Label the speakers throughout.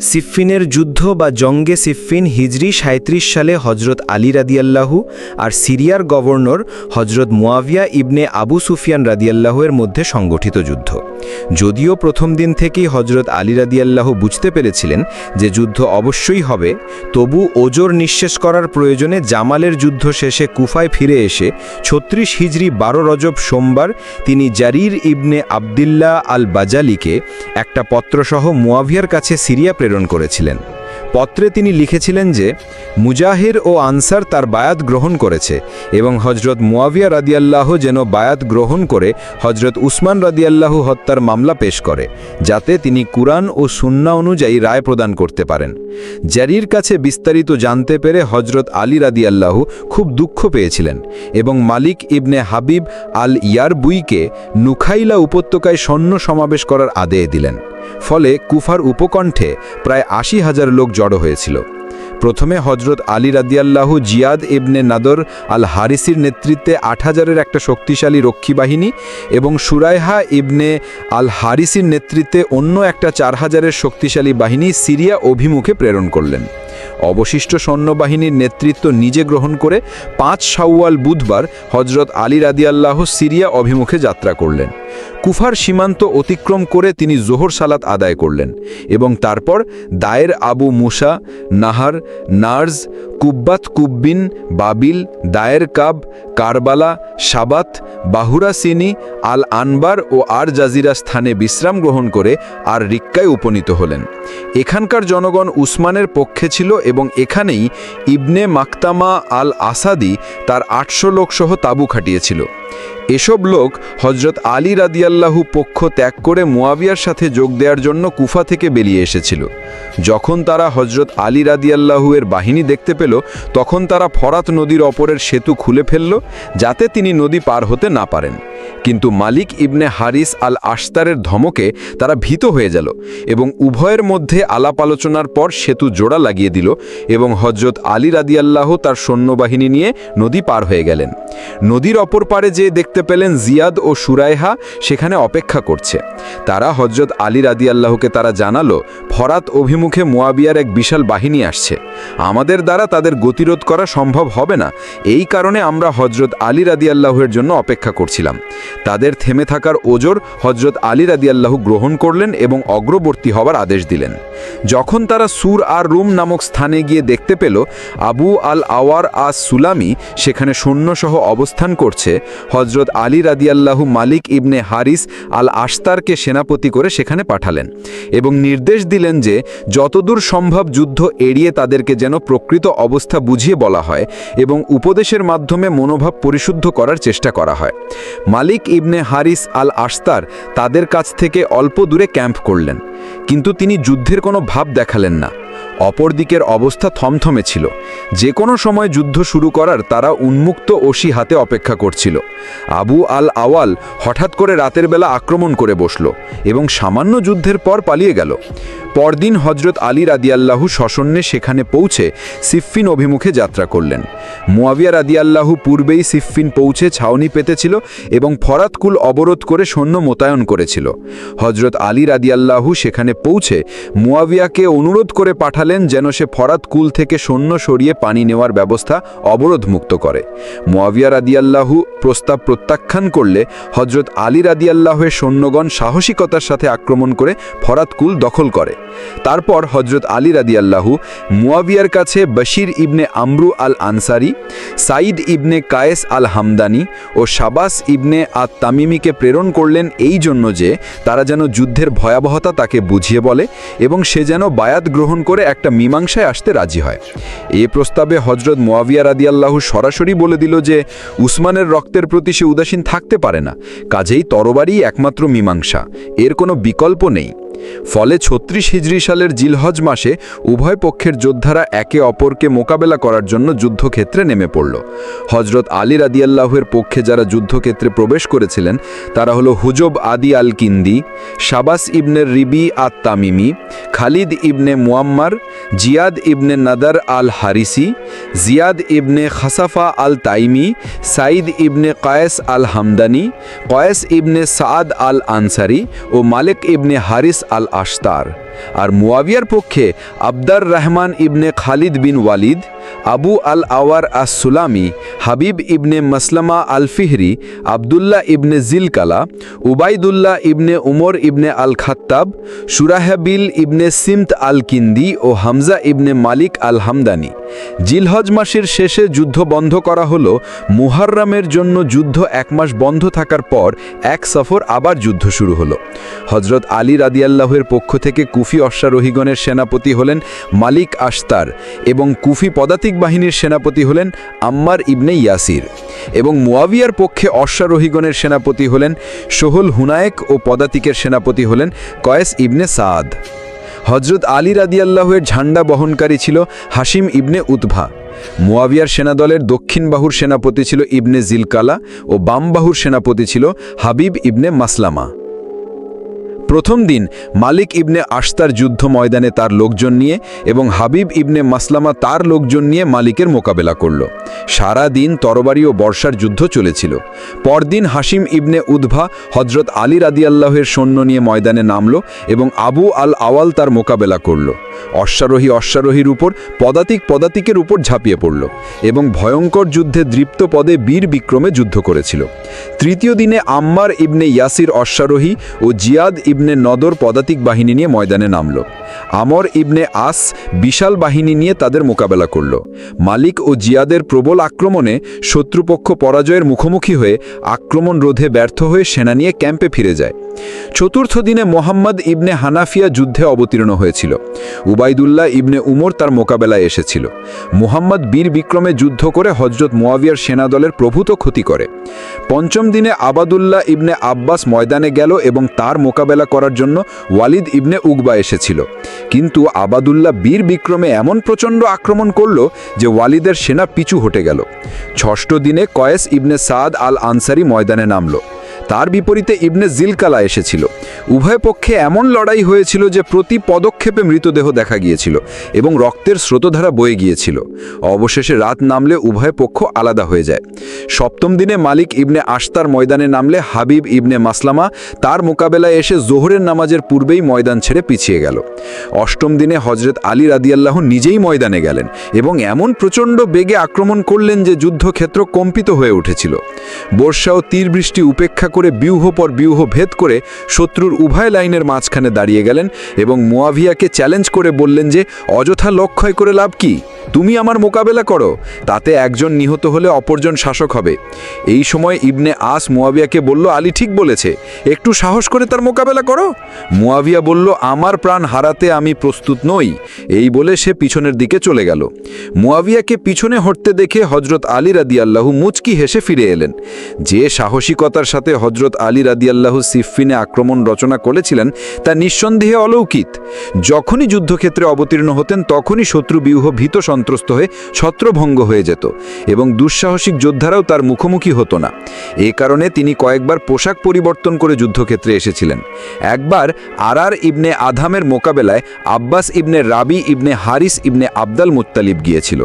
Speaker 1: সিফফিনের যুদ্ধ বা জঙ্গে সিফফিন হিজরি সাঁত্রিশ সালে হজরত আলী রাদিয়াল্লাহু আর সিরিয়ার গভর্নর হজরত মুয়াভিয়া ইবনে আবু সুফিয়ান রাদিয়াল্লাহুয়ের মধ্যে সংগঠিত যুদ্ধ। যদিও প্রথম দিন থেকেই হজরত আলী রাদিয়াল্লাহু বুঝতে পেরেছিলেন যে যুদ্ধ অবশ্যই হবে, তবু ওজোর নিঃশেষ করার প্রয়োজনে জামালের যুদ্ধ শেষে কুফায় ফিরে এসে ছত্রিশ হিজরি বারো রজব সোমবার তিনি জারির ইবনে আবদিল্লা আল বাজালিকে একটা পত্রসহ মুয়াভিয়ার কাছে সিরিয়া প্রেরণ করেছিলেন। পত্রে তিনি লিখেছিলেন যে, মুজাহির ও আনসার তার বায়াত গ্রহণ করেছে এবং হজরত মুয়াবিয়া রাদিয়াল্লাহ যেন বায়াত গ্রহণ করে হজরত উসমান রাদিয়াল্লাহ হত্যার মামলা পেশ করে, যাতে তিনি কুরআন ও সুন্না অনুযায়ী রায় প্রদান করতে পারেন। জারির কাছে বিস্তারিত জানতে পেরে হজরত আলী রাদিয়াল্লাহু খুব দুঃখ পেয়েছিলেন এবং মালিক ইবনে হাবিব আল ইয়ারবুইকে নুখাইলা উপত্যকায় সৈন্য সমাবেশ করার আদেয় দিলেন। ফলে কুফার উপকণ্ঠে প্রায় আশি হাজার লোক জড়ো হয়েছিল। প্রথমে হজরত আলী রাদিয়াল্লাহু জিয়াদ ইবনে নাদর আল হারিসির নেতৃত্বে আট হাজারের একটা শক্তিশালী রক্ষী বাহিনী এবং সুরাইহা ইবনে আল হারিসির নেতৃত্বে অন্য একটা চার হাজারের শক্তিশালী বাহিনী সিরিয়া অভিমুখে প্রেরণ করলেন। অবশিষ্ট সৈন্যবাহিনীর নেতৃত্ব নিজে গ্রহণ করে পাঁচ শাওয়াল বুধবার হজরত আলী রাদিয়াল্লাহ সিরিয়া অভিমুখে যাত্রা করলেন। কুফার সীমান্ত অতিক্রম করে তিনি জোহর সালাত আদায় করলেন এবং তারপর দায়ের আবু মুসা, নাহার, নার্জ, কুব্বাত, কুব্বিন, বাবিল, দায়ের কাব, কারবালা, সাবাত, বাহুরা সিনি, আল আনবার ও আর জাজিরা স্থানে বিশ্রাম গ্রহণ করে আর রিক্কায় উপনীত হলেন। এখানকার জনগণ উসমানের পক্ষে ছিল এবং এখানেই ইবনে মাকতামা আল আসাদি তার আটশো লোকসহ তাবু খাটিয়েছিল। এসব লোক হজরত আলী রাদিয়াল্লাহু পক্ষ ত্যাগ করে মুয়াবিয়ার সাথে যোগ দেওয়ার জন্য কুফা থেকে বেরিয়ে এসেছিল। যখন তারা হজরত আলী রাদিয়াল্লাহু এর বাহিনী দেখতে পেল, তখন তারা ফরাত নদীর অপরের সেতু খুলে ফেলল, যাতে তিনি নদী পার হতে না পারেন। কিন্তু মালিক ইবনে হারিস আল আশতারের ধমকে তারা ভীত হয়ে গেল এবং উভয়ের মধ্যে আলাপ আলোচনার পর সেতু জোড়া লাগিয়ে দিল এবং হজরত আলী রাদিয়াল্লাহ তার সৈন্যবাহিনী নিয়ে নদী পার হয়ে গেলেন। নদীর অপর পারে যে দেখতে পেলেন জিয়াদ ও সুরাইহা সেখানে অপেক্ষা করছে। তারা হজরত আলী রাদিয়াল্লাহকে তারা জানালো, ফরাত অভিমুখে মোয়াবিয়ার এক বিশাল বাহিনী আসছে। আমাদের দ্বারা তাদের গতিরোধ করা সম্ভব হবে না। এই কারণে আমরা হজরত আলী রাদিয়াল্লাহের জন্য অপেক্ষা করছিলাম। তাদের থেমে থাকার ওজোর হজরত আলী রাদিয়াল্লাহু গ্রহণ করলেন এবং অগ্রবর্তী হবার আদেশ দিলেন। যখন তারা সুর আর রুম নামক স্থানে গিয়ে দেখতে পেল, আবু আল আওয়ার আস সুলামি সেখানে সৈন্যসহ অবস্থান করছে। হজরত আলী রাদিয়াল্লাহু মালিক ইবনে হারিস আল আশতারকে সেনাপতি করে সেখানে পাঠালেন এবং নির্দেশ দিলেন যে, যতদূর সম্ভব যুদ্ধ এড়িয়ে তাদেরকে যেন প্রকৃত অবস্থা বুঝিয়ে বলা হয় এবং উপদেশের মাধ্যমে মনোভাব পরিশুদ্ধ করার চেষ্টা করা হয়। ইবনে হারিস আল আস্তার তাদের কাছ থেকে অল্প দূরে ক্যাম্প করলেন। কিন্তু তিনি যুদ্ধের কোনো ভাব দেখালেন না। অপর দিকের অবস্থা থমথমে ছিল। যে কোনো সময় যুদ্ধ শুরু করার তারা উন্মুক্ত ওসি হাতে অপেক্ষা করছিল। আবু আল আওয়াল হঠাৎ করে রাতের বেলা আক্রমণ করে বসল এবং সামান্য যুদ্ধের পর পালিয়ে গেল। পরদিন হজরত আলী রাদিয়াল্লাহু সশন্যে সেখানে পৌঁছে সিফফিন অভিমুখে যাত্রা করলেন। মুয়াবিয়া রাদিয়াল্লাহু পূর্বেই সিফফিন পৌঁছে ছাউনি পেতেছিল এবং ফরাতকুল অবরোধ করে সৈন্য মোতায়েন করেছিল। হজরত আলী রাদিয়াল্লাহু সেখানে পৌঁছে মুয়াবিয়াকে অনুরোধ করে পাঠালেন যেন সে ফরাত কুল থেকে সৈন্য সরিয়ে পানি নেওয়ার ব্যবস্থা অবরোধমুক্ত করে। মুয়াবিয়া রাদিয়াল্লাহু প্রস্তাব প্রত্যাখ্যান করলে হজরত আলী রাদিয়াল্লাহের সৈন্যগণ সাহসিকতার সাথে আক্রমণ করে ফরাত কুল দখল করে। তারপর হজরত আলী রাদিয়াল্লাহু মুয়াবিয়ার কাছে বশির ইবনে আমরু আল আনসারি সাইদ ইবনে কায়েস আল হামদানি ও শাবাস ইবনে আত তামিমিকে প্রেরণ করলেন এই জন্য যে তারা যেন যুদ্ধের ভয়াবহতা তাকে বুঝিয়ে বলে এবং সে যেন বায়াত গ্রহণ করে একটা মীমাংসায় আসতে রাজি হয়। এ প্রস্তাবে হজরত মোয়াবিয়া রাদিয়াল্লাহু সরাসরি বলে দিল যে, উসমানের রক্তের প্রতি সে উদাসীন থাকতে পারে না। কাজেই তরবারই একমাত্র মীমাংসা। এর কোনো বিকল্প নেই। ফলে ছত্রিশ হিজরি সালের জিলহজ মাসে উভয় পক্ষের যোদ্ধারা একে অপরকে মোকাবেলা করার জন্য যুদ্ধক্ষেত্রে নেমে পড়ল। হজরত আলী রাদিয়াল্লাহের পক্ষে যারা যুদ্ধক্ষেত্রে প্রবেশ করেছিলেন, তারা হলো Hujr Adi al Kindi Shabath ইবনের Ribi at Tamimi Khalid ibn Muammar, Ziyad ibn Nadr al Harithi Ziyad ibn Khasafa al Taymi Said ibn Qays al Hamdani Qays ibn Saad al Ansari O Malik ibn Harith al Ashtar
Speaker 2: আর মুয়াবিয়ার পক্ষে Abdur Rahman ibn Khalid bin Walid, Abu al Awar as Sulami Habib ibn Maslama al Fihri Abdullah ibn Zilkala, Ubaidullah ibn Umar ibn al Khattab Shurahbil ibn Simt al Kindi ও Hamza ibn Malik al Hamdani জিলহজ মাসের শেষে যুদ্ধ বন্ধ করা হলো। মুহাররামের জন্য যুদ্ধ এক মাস বন্ধ থাকার পর এক সফর আবার যুদ্ধ শুরু হলো। হজরত আলী রাদিয়াল্লাহের পক্ষ থেকে কুফি অশ্বারোহীগণের সেনাপতি হলেন মালিক আশতার এবং কুফি পদাতিক বাহিনীর সেনাপতি হলেন আম্মার ইবনে ইয়াসির এবং মুয়াবিয়ার পক্ষে অশ্বারোহীগণের সেনাপতি হলেন সোহল হুনায়েক ও পদাতিকের সেনাপতি হলেন কয়েস ইবনে সাদ। হজরত আলী রাদিয়াল্লাহের ঝান্ডা বহনকারী ছিল হাসিম ইবনে উতভা মুয়াবিয়ার সেনাদলের দক্ষিণ বাহুর সেনাপতি ছিল ইবনে জিলকালা ও বাম বাহুর সেনাপতি ছিল হাবিব ইবনে মাসলামা। প্রথম দিন মালিক ইবনে আস্তার যুদ্ধ ময়দানে তার লোকজন নিয়ে এবং হাবিব ইবনে মাসলামা তার লোকজন নিয়ে মালিকের মোকাবেলা করল। সারা দিন তরবারি ও বর্ষার যুদ্ধ চলেছিল। পরদিন হাসিম ইবনে উদ্ভা হজরত আলী রাদিয়াল্লাহের সৈন্য নিয়ে ময়দানে নামল এবং আবু আল আওয়াল তার মোকাবেলা করল। অশ্বারোহী অশ্বারোহীর উপর পদাতিক পদাতিকের উপর ঝাঁপিয়ে পড়ল এবং ভয়ঙ্কর যুদ্ধে দৃপ্ত পদে বীর বিক্রমে যুদ্ধ করেছিল। তৃতীয় দিনে আম্মার ইবনে ইয়াসির অশ্বারোহী ও জিয়াদ ইবনে নদর পদাতিক বাহিনী নিয়ে ময়দানে নামল। আমর ইবনে আস বিশাল বাহিনী নিয়ে তাদের মোকাবেলা করল। মালিক ও জিয়াদের প্রবল আক্রমণে শত্রুপক্ষ পরাজয়ের মুখোমুখি হয়ে আক্রমণ রোধে ব্যর্থ হয়ে সেনা নিয়ে ক্যাম্পে ফিরে যায়। চতুর্থ দিনে মোহাম্মদ ইবনে হানাফিয়া যুদ্ধে অবতীর্ণ হয়েছিল। উবাইদুল্লাহ ইবনে উমর তার মোকাবেলায় এসেছিল। মোহাম্মদ বীর বিক্রমে যুদ্ধ করে হজরত মোয়াবিয়ার সেনাদলের প্রভূত ক্ষতি করে। পঞ্চম দিনে আবাদুল্লাহ ইবনে আব্বাস ময়দানে গেল এবং তার মোকাবেলা করার জন্য ওয়ালিদ ইবনে উগবা এসেছিল। কিন্তু আবাদুল্লাহ বীর বিক্রমে এমন প্রচণ্ড আক্রমণ করল যে ওয়ালিদের সেনা পিছু হটে গেল। ষষ্ঠ দিনে কয়েস ইবনে সাদ আল আনসারি ময়দানে নামল। তার বিপরীতে ইবনে জিলকালা এসেছিল। উভয় পক্ষে এমন লড়াই হয়েছিল যে প্রতি পদক্ষেপে মৃতদেহ দেখা গিয়েছিল এবং রক্তের স্রোতধারা বয়ে গিয়েছিল। অবশেষে রাত নামলে উভয় পক্ষ আলাদা হয়ে যায়। সপ্তম দিনে মালিক ইবনে আস্তার ময়দানে নামলে হাবিব ইবনে মাসলামা তার মোকাবেলায় এসে জোহরের নামাজের পূর্বেই ময়দান ছেড়ে পিছিয়ে গেল। অষ্টম দিনে হজরত আলী রাদিয়াল্লাহ নিজেই ময়দানে গেলেন এবং এমন প্রচণ্ড বেগে আক্রমণ করলেন যে যুদ্ধক্ষেত্র কম্পিত হয়ে উঠেছিল। বর্ষা ও তীর বৃষ্টি উপেক্ষা করে বিউহ পর বিউহ ভেদ করে শত্রুর উভয় লাইনের মাঝখানে দাঁড়িয়ে গেলেন এবং মুয়াভিয়াকে চ্যালেঞ্জ করে বললেন যে, অযথা লক্ষ্য করে লাভ কি? তুমি আমার মোকাবেলা করো, তাতে একজন নিহত হলে অপরজন শাসক হবে। এই সময় ইবনে আস মুয়াবিয়াকে বলল, আলী ঠিক বলেছে, একটু সাহস করে তার মোকাবেলা করো। মুয়াবিয়া বলল, আমার প্রাণ হারাতে আমি প্রস্তুত নই। এই বলে সে পিছনের দিকে চলে গেল। মুয়াবিয়াকে পিছনে হটতে দেখে হজরত আলী রাদিয়াল্লাহু মুচকি হেসে ফিরে এলেন। যে সাহসিকতার সাথে হজরত আলী রাদিয়াল্লাহু সিফিনে আক্রমণ রচনা করেছিলেন, তা নিঃসন্দেহে অলৌকিত যখনই যুদ্ধক্ষেত্রে অবতীর্ণ হতেন, তখনই শত্রু বিউহ ভীত সন্ত্রস্ত হয়ে ছত্রভঙ্গ হয়ে যেত এবং দুঃসাহসিক যোদ্ধারাও তার মুখোমুখি হতো না। এ কারণে তিনি কয়েকবার পোশাক পরিবর্তন করে যুদ্ধক্ষেত্রে এসেছিলেন। একবার আরার ইবনে আধামের মোকাবেলায় আব্বাস ইবনে রাবি ইবনে হারিস ইবনে আবদাল মুত্তালিব গিয়েছিল।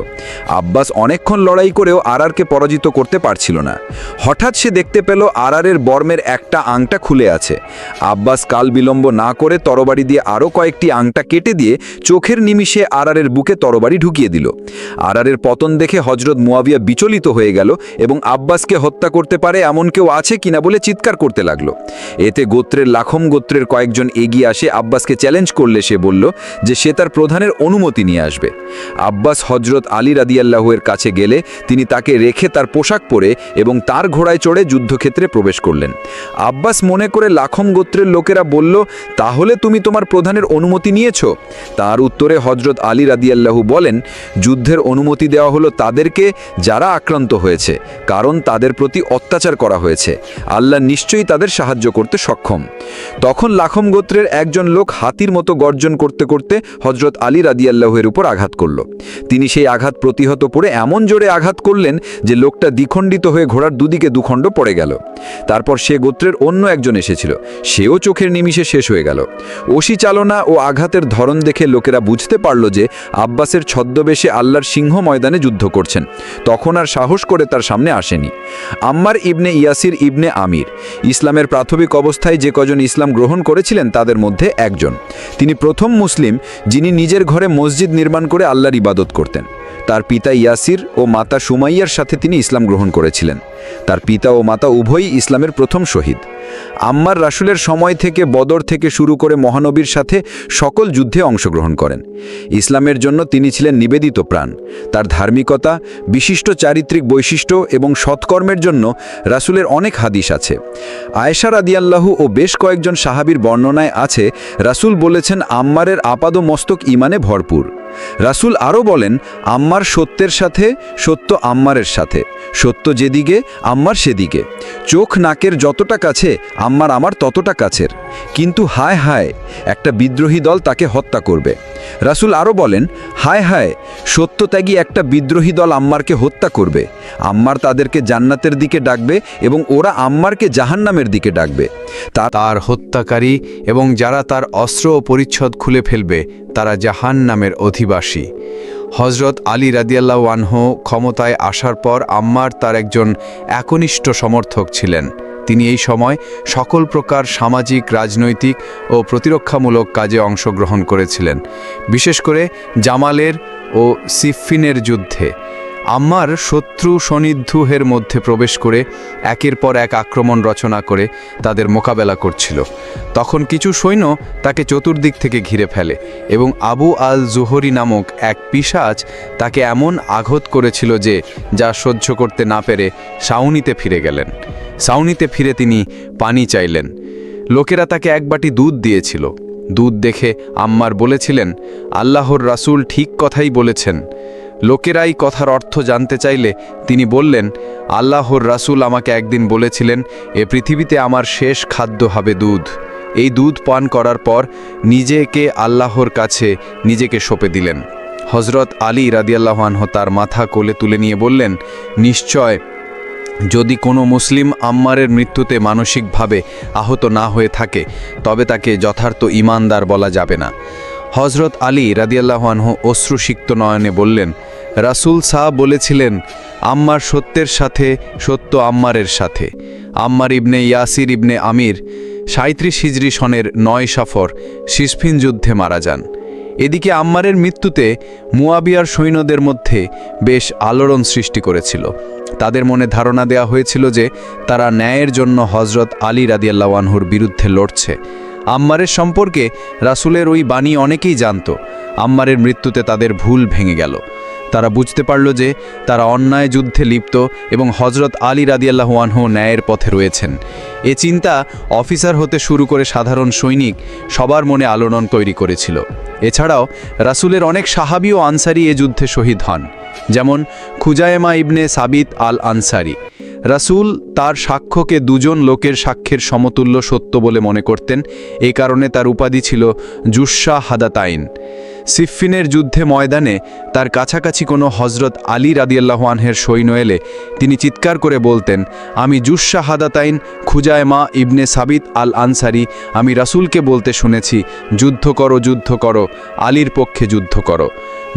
Speaker 2: আব্বাস অনেকক্ষণ লড়াই করেও আরারকে পরাজিত করতে পারছিল না। হঠাৎ সে দেখতে পেল আরারের বর্মের একটা আংটা খুলে আছে। আব্বাস কাল বিলম্ব না করে তরবারি দিয়ে আরও কয়েকটি আংটা কেটে দিয়ে চোখের নিমিষে আরারের বুকে তরবারি ঢুকিয়ে দিল। আরারের পতন দেখে হজরত মুয়াবিয়া বিচলিত হয়ে গেল এবং আব্বাসকে হত্যা করতে পারে এমন কেউ আছে কিনা বলে চিৎকার করতে লাগল। এতে গোত্রের লাখম গোত্রের কয়েকজন এগিয়ে আসে আব্বাসকে চ্যালেঞ্জ করলে সে বলল যে সে তার প্রধানের অনুমতি নিয়ে আসবে। আব্বাস হজরত আলী রাদিয়াল্লাহুয়ের কাছে গেলে তিনি তাকে রেখে তার পোশাক পরে এবং তার ঘোড়ায় চড়ে যুদ্ধক্ষেত্রে প্রবেশ করলেন। আব্বাস মনে করে লাখম গোত্রের লোকেরা বলল, তাহলে তুমি তোমার প্রধানের অনুমতি নিয়েছো? তার উত্তরে হজরত আলী রাদিয়াল্লাহু বলেন যুদ্ধের অনুমতি দেওয়া হলো তাদেরকে যারা আক্রান্ত হয়েছে, কারণ তাদের প্রতি অত্যাচার করা হয়েছে। আল্লাহ নিশ্চয়ই তাদের সাহায্য করতে সক্ষম। তখন লাখম গোত্রের একজন লোক হাতির মতো গর্জন করতে করতে হজরত আলী রাদিয়াল্লাহের উপর আঘাত করল। তিনি সেই আঘাত প্রতিহত পড়ে এমন জোরে আঘাত করলেন যে লোকটা দ্বিখণ্ডিত হয়ে ঘোড়ার দুদিকে দুখণ্ড পড়ে গেল। তারপর সে গোত্রের অন্য একজন এসেছিল। সেও চোখের নিমিষে শেষ হয়ে গেল। ওসি চালনা ও আঘাতের ধরন দেখে লোকেরা বুঝতে পারল যে আব্বাসের ছদ্মবেশে এসে আল্লাহর সিংহ ময়দানে যুদ্ধ করছেন। তখন আর সাহস করে তার সামনে আসেনি। আম্মার ইবনে ইয়াসির ইবনে আমির ইসলামের প্রাথমিক অবস্থায় যে কজন ইসলাম গ্রহণ করেছিলেন তাদের মধ্যে একজন। তিনি প্রথম মুসলিম যিনি নিজের ঘরে মসজিদ নির্মাণ করে আল্লাহর ইবাদত করতেন। তার পিতা ইয়াসির ও মাতা সুমাইয়ার সাথে তিনি ইসলাম গ্রহণ করেছিলেন। তার পিতা ও মাতা উভয়ই ইসলামের প্রথম শহীদ। আম্মার রাসুলের সময় থেকে বদর থেকে শুরু করে মহানবীর সাথে সকল যুদ্ধে অংশগ্রহণ করেন। ইসলামের জন্য তিনি ছিলেন নিবেদিত প্রাণ। তার ধার্মিকতা, বিশিষ্ট চারিত্রিক বৈশিষ্ট্য এবং সৎকর্মের জন্য রাসুলের অনেক হাদিস আছে। আয়েশা রাদিয়াল্লাহু ও বেশ কয়েকজন সাহাবীর বর্ণনায় আছে, রাসুল বলেছেন আম্মারের আপাদ মস্তক ইমানে ভরপুর। রাসুল আরও বলেন, আম্মার সত্যের সাথে সত্য আম্মারের সাথে। সত্য যেদিকে আম্মার সেদিকে। চোখ নাকের যতটা কাছে, আম্মার আমার ততটা কাছের। কিন্তু হায় হায়, একটা বিদ্রোহী দল তাকে হত্যা করবে। রাসুল আরও বলেন, হায় হায়, সত্যত্যাগী একটা বিদ্রোহী দল আম্মারকে হত্যা করবে। আম্মার তাদেরকে জান্নাতের দিকে ডাকবে এবং ওরা আম্মারকে জাহান্নামের দিকে ডাকবে। তা
Speaker 3: তার হত্যাকারী এবং যারা তার অস্ত্র ও পরিচ্ছদ খুলে ফেলবে, তারা জাহান নামের অধিবাসী। হজরত আলী রাদিয়াল্লাহ ওয়ানহো ক্ষমতায় আসার পর আম্মার তার একজন একনিষ্ঠ সমর্থক ছিলেন। তিনি এই সময় সকল প্রকার সামাজিক, রাজনৈতিক ও প্রতিরক্ষামূলক কাজে অংশগ্রহণ করেছিলেন। বিশেষ করে জামালের ও সিফিনের যুদ্ধে। আম্মার শত্রু সনিদ্ধুহের মধ্যে প্রবেশ করে একের পর এক আক্রমণ রচনা করে তাদের মোকাবেলা করছিল। তখন কিছু সৈন্য তাকে চতুর্দিক থেকে ঘিরে ফেলে এবং আবু আল জুহরি নামক এক পিশাচ তাকে এমন আঘাত করেছিল যে, যা সহ্য করতে না পেরে সাউনিতে ফিরে গেলেন। সাউনিতে ফিরে তিনি পানি চাইলেন। লোকেরা তাকে এক বাটি দুধ দিয়েছিল। দুধ দেখে আম্মার বলেছিলেন, আল্লাহর রাসূল ঠিক কথাই বলেছেন। লোকেরাই কথার অর্থ জানতে চাইলে তিনি বললেন, আল্লাহর রাসূল আমাকে একদিন বলেছিলেন, এ পৃথিবীতে আমার শেষ খাদ্য হবে দুধ। এই দুধ পান করার পর নিজেকে আল্লাহর কাছে নিজেকে সঁপে দিলেন। হজরত আলী রাদিয়াল্লাহানহ তার মাথা কোলে তুলে নিয়ে বললেন, নিশ্চয়, যদি কোনো মুসলিম আম্মারের মৃত্যুতে মানসিকভাবে আহত না হয়ে থাকে, তবে তাকে যথার্থ ইমানদার বলা যাবে না। হজরত আলী রাদিয়াল্লাহানহ অশ্রুসিক্ত নয়নে বললেন রাসূল শাহ বলেছিলেন, আম্মার সত্যের সাথে সত্য আম্মারের সাথে। আম্মার ইবনে ইয়াসির ইবনে আমির সাঁত্রিশ হিজরি সনের নয় সফর সিসফিন যুদ্ধে মারা যান। এদিকে আম্মারের মৃত্যুতে মুয়াবিয়ার সৈন্যদের মধ্যে বেশ আলোড়ন সৃষ্টি করেছিল। তাদের মনে ধারণা দেয়া হয়েছিল যে তারা ন্যায়ের জন্য হজরত আলী রাদিয়াল্লাওয়ানহুর বিরুদ্ধে লড়ছে। আম্মারের সম্পর্কে রাসূলের ওই বাণী অনেকেই জানত। আম্মারের মৃত্যুতে তাদের ভুল ভেঙে গেল। তারা বুঝতে পারল যে তারা অন্যায় যুদ্ধে লিপ্ত এবং হজরত আলী রাদিয়াল্লাহুয়ানহু ন্যায়ের পথে রয়েছেন। এ চিন্তা অফিসার হতে শুরু করে সাধারণ সৈনিক সবার মনে আলোড়ন তৈরি করেছিল। এছাড়াও রাসুলের অনেক সাহাবি ও আনসারি এ যুদ্ধে শহীদ হন, যেমন খুজায়েমা ইবনে সাবিত আল আনসারি রাসূল তার সাক্ষ্যকে দুজন লোকের সাক্ষ্যের সমতুল্য সত্য বলে মনে করতেন এই কারণে তার উপাধি ছিল জুস্সা হাদাতাইন। সিফিনের যুদ্ধে ময়দানে তার কাছাকাছি কোনো হজরত আলী রাদিয়াল্লাহানহের সৈন্য এলে তিনি চিৎকার করে বলতেন, আমি জুস্সা হাদাতাইন খুজায়মা ইবনে সাবিত আল আনসারি আমি রাসূলকে বলতে শুনেছি, যুদ্ধ করো যুদ্ধ করো, আলীর পক্ষে যুদ্ধ করো।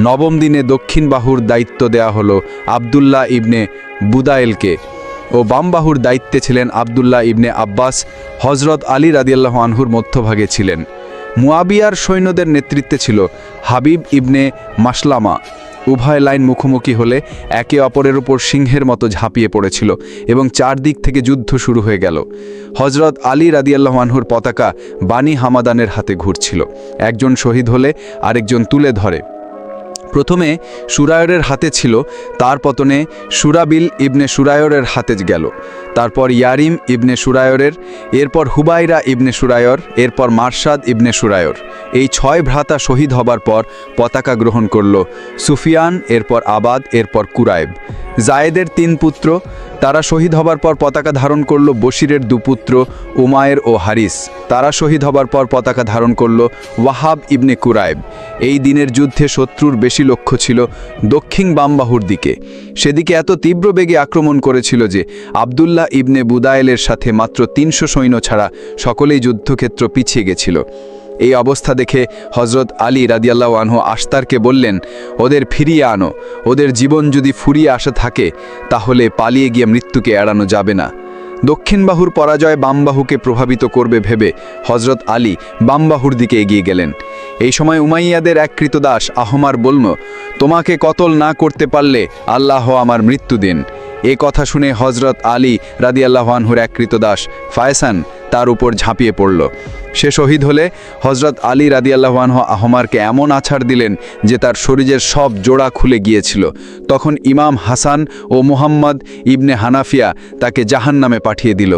Speaker 3: নবম দিনে দক্ষিণ বাহুর দায়িত্ব দেয়া হলো আবদুল্লাহ ইবনে বুদায়েলকে। ও বামবাহুর দায়িত্বে ছিলেন আবদুল্লাহ ইবনে আব্বাস, হজরত আলী রাদিয়াল্লাহ আনহুর মধ্যভাগে ছিলেন। মুয়াবিয়ার সৈন্যদের নেতৃত্বে ছিল হাবিব ইবনে মাসলামা। উভয় লাইন মুখোমুখি হলে একে অপরের উপর সিংহের মতো ঝাঁপিয়ে পড়েছিল এবং চারদিক থেকে যুদ্ধ শুরু হয়ে গেল। হজরত আলী রাদিয়াল্লাহ আনহুর পতাকা বানি হামাদানের হাতে ঘুরছিল। একজন শহীদ হলে আরেকজন তুলে ধরে। প্রথমে সুরায়রের হাতে ছিল, তার পতনে সুরাবিল ইবনে সুরায়রের হাতে গেল। তারপর ইয়ারিম ইবনে সুরায়রের, এরপর হুবাইরা ইবনে সুরায়র, এরপর মার্শাদ ইবনে সুরায়র। এই ছয় ভ্রাতা শহীদ হবার পর পতাকা গ্রহণ করল সুফিয়ান, এরপর আবাদ, এরপর কুরাইব। জায়েদের তিন পুত্র, তারা শহীদ হবার পর পতাকা ধারণ করল বশিরের দুপুত্র উমায়ের ও হারিস। তারা শহীদ হবার পর পতাকা ধারণ করল ওয়াহাব ইবনে কুরাইব। এই দিনের যুদ্ধে শত্রুর বেশি লক্ষ্য ছিল দক্ষিণ বামবাহুর দিকে। সেদিকে এত তীব্র বেগে আক্রমণ করেছিল যে আবদুল্লাহ ইবনে বুদায়েলের সাথে মাত্র তিনশো সৈন্য ছাড়া সকলেই যুদ্ধক্ষেত্র পিছিয়ে গেছিল।
Speaker 2: এই অবস্থা দেখে হজরত আলী রাদিয়াল্লাহ আনহু আস্তারকে বললেন, ওদের ফিরিয়ে আনো। ওদের জীবন যদি ফুরিয়ে আসে থাকে, তাহলে পালিয়ে গিয়ে মৃত্যুকে এড়ানো যাবে না। দক্ষিণ বাহুর পরাজয় বামবাহুকে প্রভাবিত করবে ভেবে হজরত আলী বামবাহুর দিকে এগিয়ে গেলেন। এই সময় উমাইয়াদের এক কৃতদাস আহমার বলল, তোমাকে কতল না করতে পারলে আল্লাহ আমার মৃত্যু দিন। এ কথা শুনে হজরত আলী রাদিয়াল্লাহ আনহুর এক কৃতদাস, ফায়সান তার উপর ঝাঁপিয়ে পড়ল। সে শহীদ হলে হজরত আলী রাদিয়াল্লাহানহ আহমারকে এমন আছাড় দিলেন যে তার শরীরের সব জোড়া খুলে গিয়েছিল। তখন ইমাম হাসান ও মুহাম্মদ ইবনে হানাফিয়া তাকে জাহান নামে পাঠিয়ে দিল।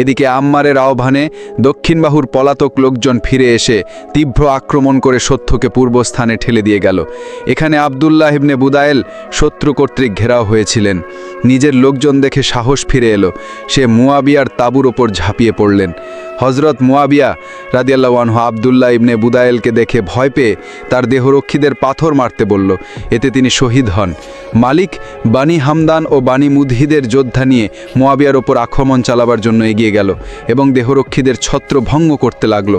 Speaker 2: এদিকে আম্মারের আহ্বানে দক্ষিণ বাহুর পলাতক লোকজন ফিরে এসে তীব্র আক্রমণ করে সত্যকে পূর্বস্থানে ঠেলে দিয়ে গেল। এখানে আবদুল্লাহ ইবনে বুদায়েল শত্রু কর্তৃক ঘেরাও হয়েছিলেন। নিজের লোকজন দেখে সাহস ফিরে এলো। সে মুয়াবিয়ার তাবুর ওপর ঝাঁপিয়ে পড়লেন। হজরত মুয়াবিয়া রাদিয়াল্লাহ আনহু আবদুল্লাহ ইবনে বুদায়েলকে দেখে ভয় পেয়ে তার দেহরক্ষীদের পাথর মারতে বলল। এতে তিনি শহীদ হন। মালিক, বানি হামদান ও বানি মুদহিদের যোদ্ধা নিয়ে মোয়াবিয়ার ওপর আক্রমণ চালাবার জন্য এগিয়ে গেল এবং দেহরক্ষীদের ছত্র ভঙ্গ করতে লাগল।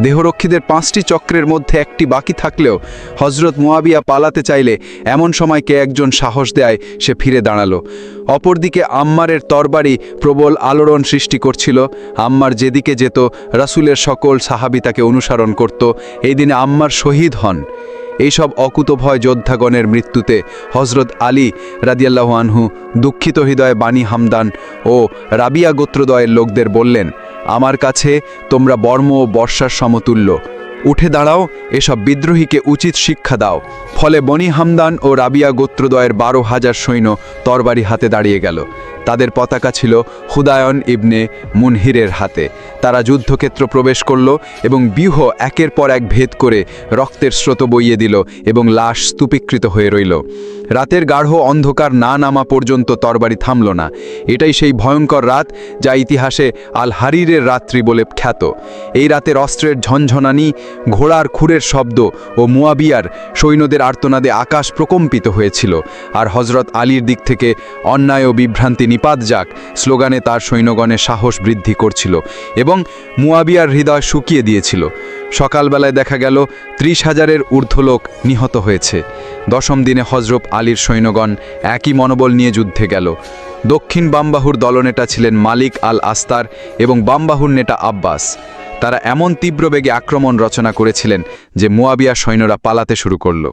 Speaker 2: দেহরক্ষীদের পাঁচটি চক্রের মধ্যে একটি বাকি থাকলেও হজরত মোয়াবিয়া পালাতে চাইলে এমন সময় কে একজন সাহস দেয়, সে ফিরে দাঁড়াল। অপরদিকে আম্মারের তরবারি প্রবল আলোড়ন সৃষ্টি করছিল। আম্মার যেদিকে যেত, রাসুলের সকল সাহাবি তাকে অনুসরণ করত। এই দিনে আম্মার শহীদ হন। এইসব অকুতভয় যোদ্ধাগণের মৃত্যুতে হজরত আলী রাদিয়াল্লাহু আনহু দুঃখিত হৃদয়ে বাণী হামদান ও রাবিয়া গোত্রদয়ের লোকদের বললেন, আমার কাছে তোমরা বর্ম ও বর্ষার সমতুল্য। উঠে দাঁড়াও, এসব বিদ্রোহীকে উচিত শিক্ষা দাও। ফলে বনি হামদান ও রাবিয়া গোত্রদয়ের বারো হাজার সৈন্য তরবারি হাতে দাঁড়িয়ে গেল। তাদের পতাকা ছিল হুদায়ন ইবনে মুনহিরের হাতে। তারা যুদ্ধক্ষেত্র প্রবেশ করল এবং ব্যূহ একের পর এক ভেদ করে রক্তের স্রোত বইয়ে দিল এবং লাশ স্তূপীকৃত হয়ে রইল। রাতের গাঢ় অন্ধকার না নামা পর্যন্ত তরবারি থামল না। এটাই সেই ভয়ঙ্কর রাত যা ইতিহাসে আল হারিরের রাত্রি বলে খ্যাত। এই রাতের অস্ত্রের ঝনঝনানি, ঘোড়ার খুরের শব্দ ও মুয়াবিয়ার সৈন্যদের আর্তনাদে আকাশ প্রকম্পিত হয়েছিল। আর হজরত আলীর দিক থেকে অন্যায় ও বিভ্রান্তি নিপাত যাক, স্লোগানে তার সৈন্যগণের সাহস বৃদ্ধি করছিল এবং মুয়াবিয়ার হৃদয় শুকিয়ে দিয়েছিল। সকালবেলায় দেখা গেল, ত্রিশ হাজারের ঊর্ধ্বলোক নিহত হয়েছে। দশম দিনে হজরত আলীর সৈন্যগণ একই মনোবল নিয়ে যুদ্ধে গেল। দক্ষিণ বামবাহুর দলনেতা ছিলেন মালিক আল আস্তার এবং বামবাহুর নেতা আব্বাস। তারা এমন তীব্র বেগে আক্রমণ রচনা করেছিলেন যে মুয়াবিয়া সৈন্যরা পালাতে শুরু করল।